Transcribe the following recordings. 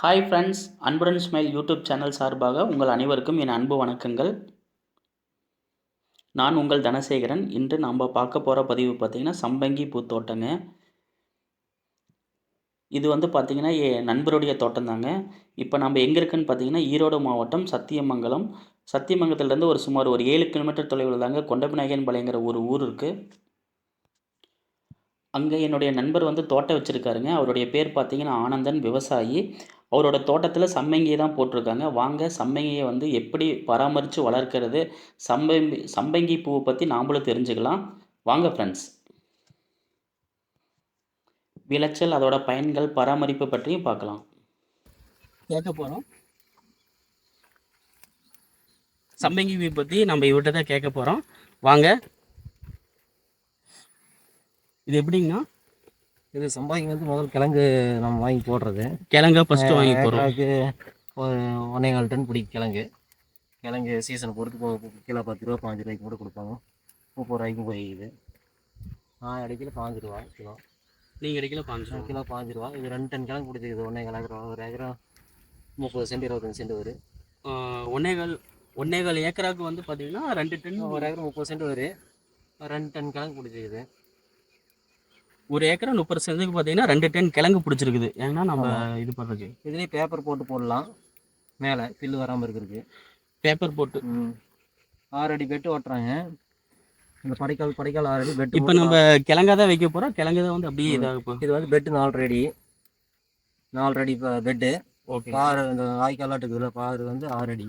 Hi friends அன்புடன் smile YouTube channel சார்பாக உங்கள் அனைவருக்கும் என் அன்பு வணக்கங்கள். நான் உங்கள் தனசேகரன். இன்று நாம் பார்க்க போகிற பதிவு பார்த்திங்கன்னா சம்பங்கி பூத்தோட்டங்க. இது வந்து பார்த்திங்கன்னா என் நண்பருடைய தோட்டம் தாங்க இப்போ நம்ம எங்கே இருக்குன்னு பார்த்தீங்கன்னா ஈரோடு மாவட்டம் சத்தியமங்கலம். சத்தியமங்கலத்துலேருந்து ஒரு சுமார் ஒரு ஏழு கிலோமீட்டர் தொலைவில் தாங்க கொண்டபிநாயகன் பாளையங்கிற ஒரு ஊர் இருக்குது அங்கே என்னுடைய நண்பர் வந்து தோட்டம் வச்சுருக்காருங்க. அவருடைய பேர் பார்த்திங்கன்னா ஆனந்தன் விவசாயி. அவரோட தோட்டத்தில் சம்மங்கியை தான் போட்டிருக்காங்க. வாங்க சம்மங்கியை வந்து எப்படி பராமரித்து வளர்க்கிறது சம்பங்கி சம்பங்கி பூவை பற்றி நாமளும் தெரிஞ்சுக்கலாம். வாங்க ஃப்ரெண்ட்ஸ் விளைச்சல் அதோட பயன்கள் பராமரிப்பு பற்றியும் பார்க்கலாம். கேட்க போகிறோம் சம்பங்கி பூ பற்றி நம்ம இவர்கிட்ட தான் கேட்க போகிறோம் வாங்க. இது எப்படிங்கண்ணா இது சம்பாதிக்கு வந்து முதல் கிழங்கு நம்ம வாங்கி போடுறது. கிழங்க ஃபஸ்ட்டு வாங்கி ஒரு ஒன்றே கால் டன் பிடிக்கும் கிழங்கு. கிழங்கு சீசன் பொறுத்து கிலோ பத்து ரூபா பாஞ்சு ரூபாய்க்கு கூட கொடுப்பாங்க. முப்பது ரூபாய்க்கும் போயிடுது. நான் அடிக்கல பாஞ்சு ரூபா கிலோ. நீங்கள் அடிக்கல பாஞ்சு கிலோ பாஞ்சு ரூபா. இது ரெண்டு டன் கிழங்கு பிடிச்சிருக்குது. ஒன்றே கால் ஏக்கரா ஒரு ஏக்கரா முப்பது சென்ட் இருபத்தஞ்சு சென்ட் வரும். ஒன்னேகால் ஒன்னேகால் ஏக்கராக்கு வந்து பார்த்தீங்கன்னா ரெண்டு டன் ஒரு ஏக்கரா முப்பது சென்ட் வரும். ரெண்டு டன் கிழங்கு பிடிச்சிருக்குது. ஒரு ஏக்கரா முப்பது சென்ட்டுக்கு பார்த்தீங்கன்னா ரெண்டு டன் கிழங்கு பிடிச்சிருக்குது. ஏன்னா நம்ம இது பண்ணுறதுக்கு இதுலேயே பேப்பர் போட்டு போடலாம். மேலே பில்லு வராமல் இருக்கிறதுக்கு. பேப்பர் போட்டு. ம். ஆறு அடி பெட்டு ஓட்டுறாங்க. இந்த படைக்கால் படைக்கால் ஆறு அடி பெட்டு இப்போ நம்ம கிழங்கா தான் வைக்க போகிறோம் கிழங்கு தான் வந்து அப்படியே இதாக இப்போ. இது வந்து பெட்டு நாலு அடி. நாலு அடி பெட்டு ஓகே. பாரு இந்த வாய்க்காலாட்டு இருக்குதுல்ல பாரு வந்து ஆறு அடி.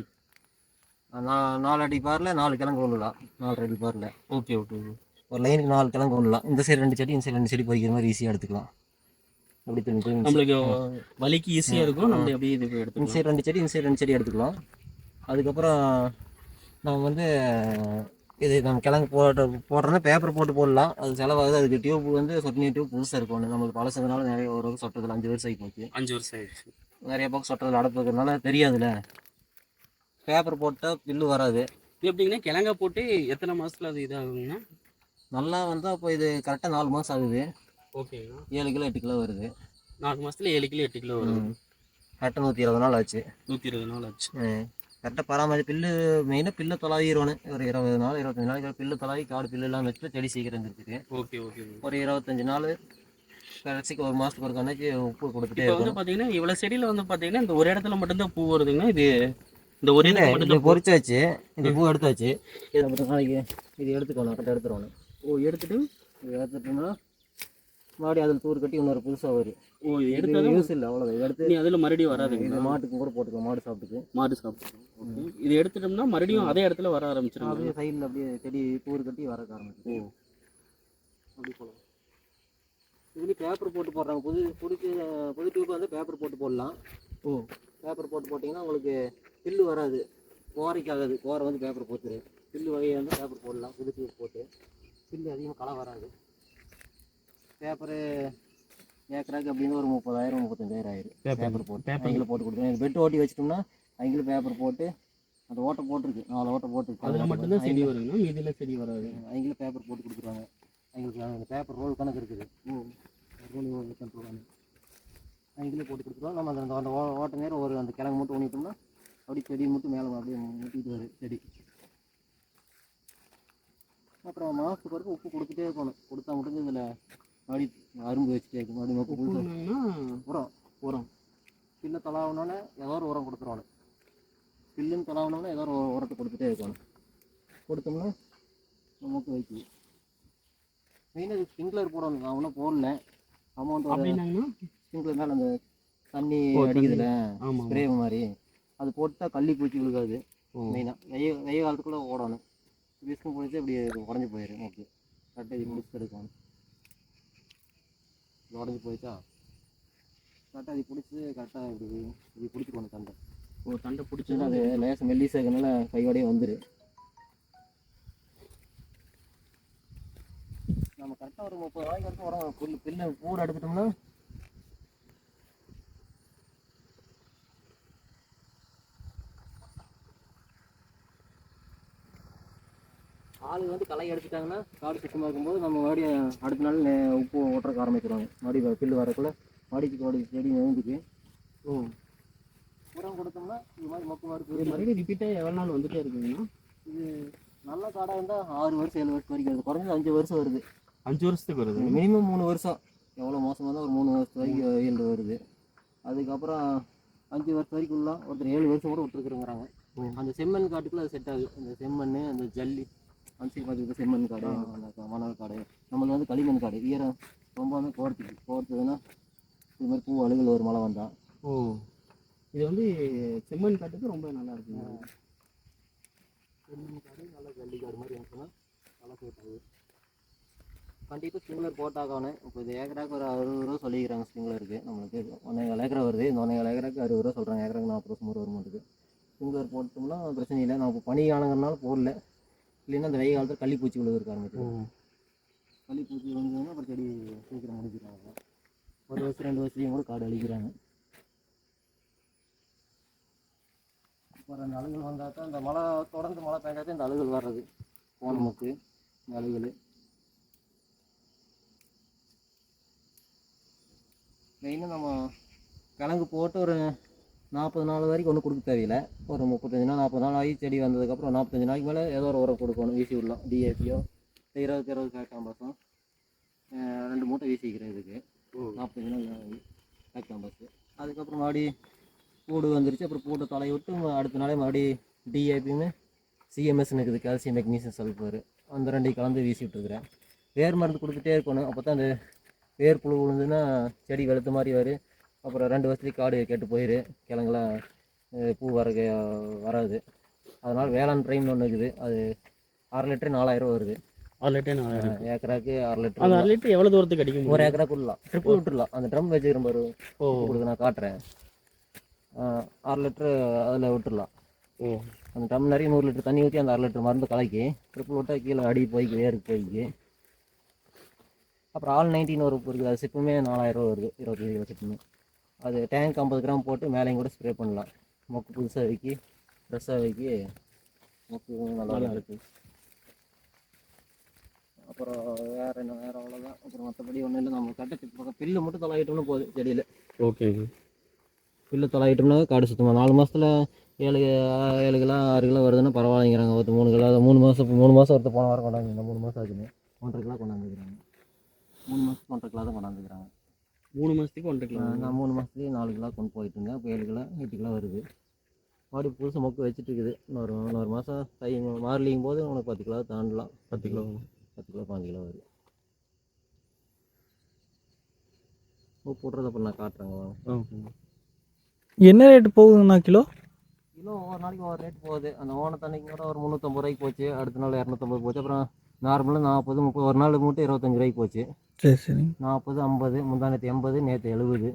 நாலு அடி பாரில் நாலு கிழங்கு கொண்டுலாம் நாலு அடி பாரில். Okay okay. ஒரு லைனுக்கு நாலு கிழங்கு கொண்டுலாம் இந்த சைடு ரெண்டு செடி இந்த சைடு ரெண்டு செடி பறிக்கிற மாதிரி ஈஸியாக எடுத்துக்கலாம். அப்படி திரும்பி நம்மளுக்கு வலிக்கு ஈஸியாக இருக்கும். நம்ம அப்படியே இது இந்த எடுத்துக்கலாம். சைடு ரெண்டு செடி இந்த சைடு ரெண்டு செடி எடுத்துக்கலாம். அதுக்கப்புறம் நம்ம வந்து இது நம்ம கிழங்கு போட்டு போடுறோன்னா பேப்பர் போட்டு போடலாம். அது செலவாகுது. அதுக்கு டியூப் வந்து சொட்டினி டியூப் புதுசாக இருக்கும். நம்மளுக்கு பழசதுனால நிறைய ஒரு சொட்டதில் அஞ்சு வருஷம் ஆகி போச்சு. அஞ்சு வருஷம் ஆயிடுச்சு. நிறைய பக்கம் சொட்டதில் அடப்பு இருக்கிறதுனால தெரியாதுல்ல. பேப்பர் போட்டால் பில்லு வராது. எப்படிங்கன்னா கிழங்கா போட்டு எத்தனை மாதத்தில் அது இதாகுங்கண்ணா நல்லா வந்தால் இப்போ இது கரெக்டாக நாலு மாதம் ஆகுது. ஓகேங்கண்ணா ஏழு கிலோ எட்டு கிலோ வருது. நாலு மாதத்துல ஏழு கிலோ எட்டு கிலோ வரும் கரெக்டாக நூற்றி இருபது நாள் ஆச்சு. நூற்றி இருபது நாள் ஆச்சு. கரெக்டாக பராமரி பில்லு மெயினாக பில்லு தொலாவிடுவானு ஒரு இருபது நாள் இருபத்தஞ்சு நாளைக்கு பில்லு தொலாவி காடு பில்லு எல்லாம் வச்சுட்டு செடி சீக்கிரம் இருக்குது ஓகே ஓகே ஒரு இருபத்தஞ்சு நாள் கடைசிக்கு ஒரு மாதத்துக்கு ஒரு கணக்கு உப்பு கொடுத்துட்டே இப்போ வந்து பார்த்தீங்கன்னா இவ்வளோ செடியில் வந்து பார்த்தீங்கன்னா இந்த ஒரு இடத்துல மட்டும்தான் பூ வருதுங்கன்னா இது இந்த ஒரு பொறிச்சாச்சு. இந்த பூ எடுத்தாச்சு. இது அப்புறம் நாளைக்கு இது எடுத்துக்கணும் கரெக்டாக எடுத்துருவானு ஓ எடுத்துட்டு? இது எடுத்துட்டோம்னா மறுபடியும் அதில் தூர் கட்டி இன்னொரு புதுசாக வரும் ஓ இது எடுத்தாலும் யூஸ் இல்லை அவ்வளோதான் எடுத்து நீ அதில் மறுபடியும் இது வராதுங்க மாட்டுக்கும் கூட போட்டுக்கலாம் மாடு சாப்பிட்டுக்கு. மாடு சாப்பிடும் ஓகே. இது எடுத்துட்டோம்னா மறுபடியும் அதே இடத்துல வர ஆரம்பிச்சிடும் அப்படியே சைடில் அப்படியே செடி தூர் கட்டி வர ஆரம்பிச்சு ஓ. அப்படி போகலாம் இதுலேயும் பேப்பர் போட்டு போடுறாங்க. புது புதுக்கு புது டியூப் வந்து பேப்பர் போட்டு போடலாம். ஓ. பேப்பர் போட்டு போட்டிங்கன்னா உங்களுக்கு பில்லு வராது. கோரைக்கு ஆகாது கோரை வந்து பேப்பர் போட்டுரு. பில்லு வகையாக இருந்தால் பேப்பர் போடலாம். புது டியூப் போட்டு. பில்லு அதிகமாக களை வராது. பேப்பரு ஏக்கராக்கு அப்படின்னு ஒரு முப்பதாயிரம் முப்பத்தஞ்சாயிரம் ஆயிரும். பேப்பர் போட்டு. பேப்பர் போட்டு கொடுத்துருவோம் பெட் ஓட்டி வச்சிட்டோம்னா அவங்களும் பேப்பர் போட்டு அந்த ஓட்டை போட்டிருக்கு. நாலு ஓட்டை போட்டு அதில் மட்டும்தான் செடி வருங்க மீதியில் செடி வராது. அவங்களும் பேப்பர் போட்டு கொடுத்துருவாங்க அவங்களுக்கு அந்த பேப்பர் ரோல் கணக்கு இருக்குது. ரோல் ரோல் கணக்கு அவங்களே போட்டு கொடுத்துருவாங்க நம்ம அந்த அந்த ஓட்ட நேரம் ஒரு அந்த கிழங்கு மட்டும் ஊனிட்டோம்னா அப்படியே செடி மட்டும் மேலே அப்படியே முட்டிட்டு வரும் செடி. அப்புறம் மாதத்துக்கு வரைக்கும் உப்பு கொடுத்துட்டே இருக்கணும். கொடுத்தா மட்டும் இதில் மறுபடி அரும்பு வச்சுட்டே இருக்கும் மறுபடியும் உப்புன்னா உரம் உரம். பில்லை தொலாவினோடனே ஏதோ ஒரு உரம் கொடுத்துருவானு பில்லுன்னு தொலாவினோடனே ஏதோ ஒரு உரத்தை கொடுத்துட்டே இருக்கணும். கொடுத்தோம்னா நமக்கு வைக்கி மெயினாக ஸ்ப்ரிங்க்லர் போடணும். நான் ஒன்றும் போடல. அமௌண்ட் ஒரு அப்படின்னாங்கன்னா ஸ்ப்ரிங்க்லர் மேலே அந்த தண்ணி. அடிக்குதுல ஸ்ப்ரே மாதிரி. அது போட்டால் கள்ளி பூச்சி விழுகாது. மெயினாக வெய்ய வெய்ய காலத்துக்குள்ளே ஓடணும். விஸ்கம் போயிடுச்சு அப்படி உடஞ்சி போயிடும் ஓகே. கரெக்டாக இது முடிச்சு எடுக்கணும். இது உடஞ்சி போயிடுச்சா? கரெக்டாக இது பிடிச்சி கரெக்டாக இப்படி இப்படி பிடிச்சிக்கணும் தண்டை. ஓ தண்டை சின்ன பிடிச்சது அது லேசம் மெல்லிசாக இருக்கனால கையோடயே வந்துரு. நம்ம கரெக்டாக ஒரு முப்பது நாளைக்கு வரைக்கும் உரம் புல்லு பில்லு பூர் எடுத்துட்டோம்னா ஆளுங்க வந்து களை எடுத்துட்டாங்கன்னா காடு சுத்தமாக இருக்கும்போது நம்ம மறுபடியும் அடுத்த நாள் உப்பு ஓட்டுறக்க ஆரம்பிச்சிடுவாங்க மறுபடியும் பில்லு வரக்குள்ள மடிக்கு மடி செடி நெவுந்துக்கு ஓ. உரம் கொடுத்தோம்னா இது மாதிரி மொக்கு வறுத்து மறுபடியும் ரிப்பீட்டாக எவ்வளோ நாள் வந்துட்டே இருக்குங்கண்ணா இது நல்ல காடாக இருந்தால் ஆறு வருஷம் ஏழு வருஷம் வரைக்கும் வருது. குறைஞ்சது அஞ்சு வருஷம் வருது. அஞ்சு வருஷத்துக்கு வருது? மினிமம் மூணு வருஷம். எவ்வளோ மோசமாக இருந்தால் ஒரு மூணு வருஷம் வரைக்கும் ஈல்டு வருது. அதுக்கப்புறம் அஞ்சு வருஷம் வரைக்கும் உள்ள ஒருத்தர் ஏழு வருஷம் கூட விட்டுருக்குறேங்கிறாங்க. அந்த செம்மண் காட்டுக்குள்ள அது செட் ஆகுது. அந்த செம்மண் அந்த ஜல்லி. அன்சி பார்த்துக்கிட்ட செம்மண் காடு மணல் காடு. நம்மளுக்கு வந்து களிமண் காடு. ஈரம் ரொம்பவே கோர்த்துக்கு கோர்த்ததுன்னா இது மாதிரி பூ அழுகல் ஒரு மழை வந்தால் ஓ. இது வந்து செம்மண் காட்டுக்கு ரொம்ப நல்லா இருக்குங்க செம்மண் காடு நல்லா ஜல்லி காடு மாதிரி இருந்துச்சுன்னா நல்லா ஆகுது கண்டிப்பாக ஸ்ப்ரிங்க்லர் போட்டாகணும். இப்போ இது ஏக்கராக்கு ஒரு அறுபது ரூபா சொல்லிக்கிறாங்க ஸ்ப்ரிங்க்லருக்கு நம்மளுக்கு ஒன்றே கால் ஏக்கரா வருது. இந்த ஒன்றே கால் ஏக்கராக்கு அறுபது ரூபா சொல்கிறாங்க ஏக்கராக்கு நாற்பது ரூபா சுமார் வர மாட்டுக்கு ஸ்ப்ரிங்க்லர் போட்டோம்னா பிரச்சனை இல்லை. நான் இப்போ பனி காலங்கிறனால போடல. இல்லைன்னா அந்த வெயில் காலத்தில் கள்ளிப்பூச்சி விழுக ஆரம்பிச்சு கள்ளிப்பூச்சி விழுந்ததுன்னா அப்புறம் செடி சீக்கிரம் முடிக்கிறாங்க ஒரு வருஷம் ரெண்டு வருஷத்தையும் கூட காடு அழிக்கிறாங்க. அப்புறம் அந்த அழுகல் வந்தால் தான் இந்த மழை தொடர்ந்து மழை பெஞ்சாதான் இந்த அழுகல் வர்றது. போன மூக்கு இந்த அழுகல். மெயினாக நம்ம கிழங்கு போட்டு ஒரு நாற்பது நாள் வரைக்கும் ஒன்றும் கொடுக்க தேவையில்லை. ஒரு முப்பத்தஞ்சு நாள் நாற்பது நாள் ஆகி செடி வந்ததுக்கப்புறம் நாற்பத்தஞ்சு நாளைக்கு மேலே ஏதோ ஒரு உரம் கொடுக்கணும் வீசி விடலாம். டிஏபியோ இருபது இருபது காட்டாம்பாசம் ரெண்டு மூட்டை வீசிக்கிறேன் இதுக்கு. நாற்பத்தஞ்சு நாள் ஆகி காட்டாம்பாசு அதுக்கப்புறம் மறுபடி பூடு வந்துருச்சு. அப்புறம் பூட்டை தலையை விட்டு அடுத்த நாளே மறுபடி டிஏபின்னு சிஎம்எஸ்ன்னு இருக்குது. கால்சியம் மெக்னீசியம் சல்ஃபர் அந்த ரெண்டையும் கலந்து வீசி விட்டுருக்குறேன். வேர் மருந்து கொடுத்துட்டே இருக்கணும். அப்போ தான் அந்த வேர் புழு விழுந்துன்னா செடி வெளுத்த மாதிரி வரும். அப்புறம் ரெண்டு வருஷத்துக்கு காடு கெட்டு போயிரு. கிழங்குலாம் பூ வர வராது. அதனால் வேளாண் ட்ரைன் ஒன்று இருக்குது. அது அரை லிட்டரு நாலாயிரம் வருது. ஆறு லிட்டர் நாலாயிரம் ஏக்கராக்கு அரை அந்த லிட்டர் அரை லிட்டர் எவ்வளோ தூரத்துக்கு அடிக்க ஒரு ஏக்கராக்கு விடலாம். ட்ரிப்பிள் விட்டுடலாம் அந்த ட்ரம் வச்சுக்கிற பாரு ஓ. உங்களுக்கு நான் காட்டுறேன். அரை லிட்டரு அதில் விட்டுடலாம் ஓ. அந்த ட்ரம் நிறைய நூறு லிட்டர் தண்ணி ஊற்றி அந்த அரை லிட்டர் மருந்து கலக்கி ட்ரிப்பிள் விட்டால் கீழே அடி போய்க்கு வேருக்கு போய்க்கு. அப்புறம் ஆல் நைன்டீன் ஒரு இருக்குது. அது சிப்புமே நாலாயிரம் ரூபா வருது. இருபத்தஞ்சி கிலோ சிப்புமே. அது டேங்க் ஐம்பது கிராம் போட்டு மேலேயும் கூட ஸ்ப்ரே பண்ணலாம். மொக்கு புதுசாக வைக்கி ஃப்ரெஷ்ஷாக வைக்கி மொக்கு நல்லா நல்லா இருக்கு. அப்புறம் வேற என்ன வேற அவ்வளோதான் அப்புறம் மற்றபடி ஒன்றும் இல்லை நம்ம கட்ட பக்கம் பில்லு மட்டும் தொலையிட்டோம்னு போதும் செடியில். ஓகேங்க பில்லு தொலையிட்டோம்னா காடு சுத்தமாக நாலு மாதத்தில் ஏழு ஏழு கிலோ ஆறு கிலோ வருதுன்னா பரவாயில்லைங்கிறாங்க. ஒருத்தர் மூணு கிலோ அதை மூணு மாதம் மூணு மாதம் ஒருத்தர் போன வாரம் கொண்டாந்து மூணு மாதம் ஆச்சுன்னு. ஒன்றரை கிலோ கொண்டாந்துக்கிறாங்க மூணு மாதத்துக்கு ஒன்றரை கிலோ தான் கொண்டாந்துக்கிறாங்க மூணு மாதத்துக்கு ஒன்றரை கிலோ நான் மூணு மாதத்துலேயே நாலு கிலோ கொண்டு போயிட்டு இருந்தேன் இப்போ ஏழு கிலோ எட்டு கிலோ வருது. மறுபடியும் புதுசாக மொக்கு வச்சுட்டு இருக்குது இன்னொரு இன்னொரு மாதம் தை மார்லிங்கும் போது உனக்கு பத்து கிலோ தாண்டலாம். பத்து கிலோ. பத்து கிலோ பாஞ்சு கிலோ வருது. உப்பு விட்றத அப்புறம் நான் காட்டுறேங்க வாங்க. என்ன ரேட்டு போகுதுண்ணா கிலோ? கிலோ ஒவ்வொரு நாளைக்கு ஒவ்வொரு ரேட் போகுது. அந்த ஓணத்தன்னைக்கு கூட ஒரு முந்நூற்றம்பது ரூபாய்க்கு போச்சு. அடுத்த நாள் இரநூத்தம்பது போச்சு. அப்புறம் நார்மலாக நாற்பது முப்பது ஒரு நாள் மூட்டை இருபத்தஞ்சு ரூபாய்க்கு போச்சு. சரி சரி. நாற்பது ஐம்பது முந்தானத்து எண்பது நேற்று எழுபது.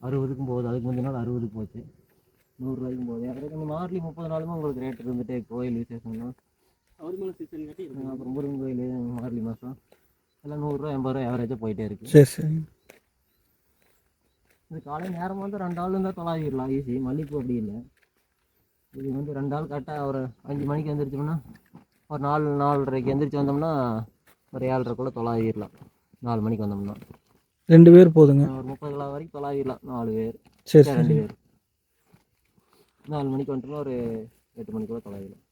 அறுபதுக்கும் போகுது அதுக்கு முந்தின நாள் அறுபதுக்கு போச்சு. நூறுரூவாய்க்கும் போகுது. எனக்கு இந்த மார்லி முப்பது நாளுமே உங்களுக்கு ரேட் இருந்துகிட்டே இருக்கு. கோயில் விசேஷம்னா. அவர் மேலே சீசன் கட்டி அப்புறம் முருகன் கோயில் மார்லி மாதம் எல்லாம் நூறுரூவா எண்பது ரூபா ஆவரேஜாக போயிட்டே இருக்குது சரி சரி. இது காலை நேரம் வந்து ரெண்டு ஆள் இருந்தால் தொலாவிடலாம் ஈஸி மல்லிகைப்பூ அப்படி இல்லை. இது வந்து ரெண்டு ஆள் கரெக்டாக ஒரு அஞ்சு மணிக்கு எழுந்திரிச்சோம்னா ஒரு நாலு நாலரைக்கு எந்திரிச்சு வந்தோம்னா ஒரு ஏழரைக்குள்ளே தொலாவிடலாம் நாலு மணிக்கு வந்தோம்னா. ரெண்டு பேர் போதுங்க. ஒரு முப்பது கிலோ வரைக்கும் தொலாவிடலாம் நாலு பேர். சரி ரெண்டு பேர். நாலு மணிக்கு வந்துட்டோம்னா ஒரு எட்டு மணிக்குள்ளே தொலாவிடலாம்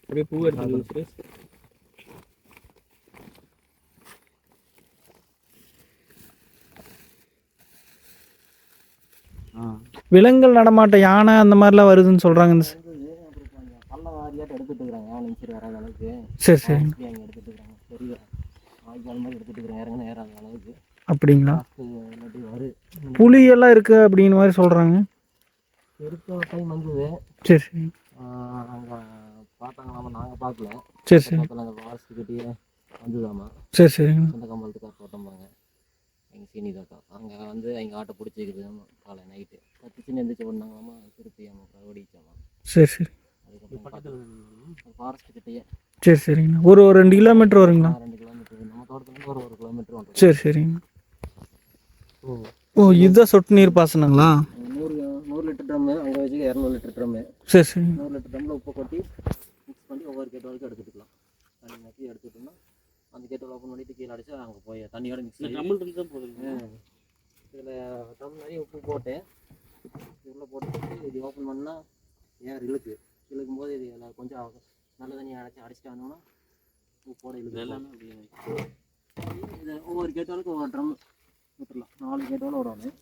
அப்படியே பூ எடுத்து ஆ. விலங்குகள் நடமாட்ட யானை அந்த மாதிரிலாம் வருதுன்னு சொல்கிறாங்க சரி சரி. சரி அப்படிங்களா? காசு இல்லாட்டி வரு. புலி எல்லாம் இருக்கு அப்படிங்கிற மாதிரி சொல்கிறாங்க சரி சரி. பார்த்தாங்களாமா? நாங்கள் பார்க்கல. சரி சரி. வந்துதாமா? சரி எங்கள் சீனி தாத்தா. அங்கே வந்து எங்கள் ஆட்டை பிடிச்சிக்குது காலை நைட்டு கத்திச்சுன்னு எந்திரிச்சு பண்ணாங்களாமா திருப்பி நம்ம ஓடிச்சாமா சரி சரி. அதுக்கப்புறம் ஃபாரஸ்ட் கிட்டேயே. சரி சரிங்கண்ணா. ஒரு ஒரு ரெண்டு கிலோமீட்டர் வருங்களா ரெண்டு கிலோமீட்டர் நம்ம தோட்டத்துலேருந்து ஒரு ஒரு கிலோமீட்டர் ஒன்றரை சரி சரிங்கண்ணா. ஓ. ஓ இதுதான் சொட்டு நீர் பாசனங்களா? நூறு நூறு லிட்டர் ட்ரம்மு அங்கே வச்சுக்க இரநூறு லிட்டர் ட்ரம்மு சரி சரி நூறு லிட்டர் ட்ரம்மில் உப்பு கொட்டி மிக்ஸ் பண்ணி ஒவ்வொரு கேட் வரைக்கும் எடுத்துக்கலாம். தண்ணி மாற்றி எடுத்துட்டோம்னா அந்த கேட்டோட ஓப்பன் பண்ணிட்டு கீழே அடிச்சா அங்கே போய் தண்ணியோட மிக்ஸ் ட்ரம்மில் இருந்து தான் போகுது இதில் ட்ரம் நிறைய உப்பு போட்டு இது உள்ள போட்டு இது ஓப்பன் பண்ணால் ஏர் இழுக்கு. இழுக்கும் போது இது எல்லாம் கொஞ்சம் நல்ல தண்ணி அடைச்சி அடிச்சிட்டு வந்தோம்னா உப்போட இது இழுக்கு எல்லாமே அப்படியே இது ஒவ்வொரு கேட்டோலுக்கு ஒவ்வொரு ட்ரம் ஊற்றலாம் நாலு கேட்டோல விடணும்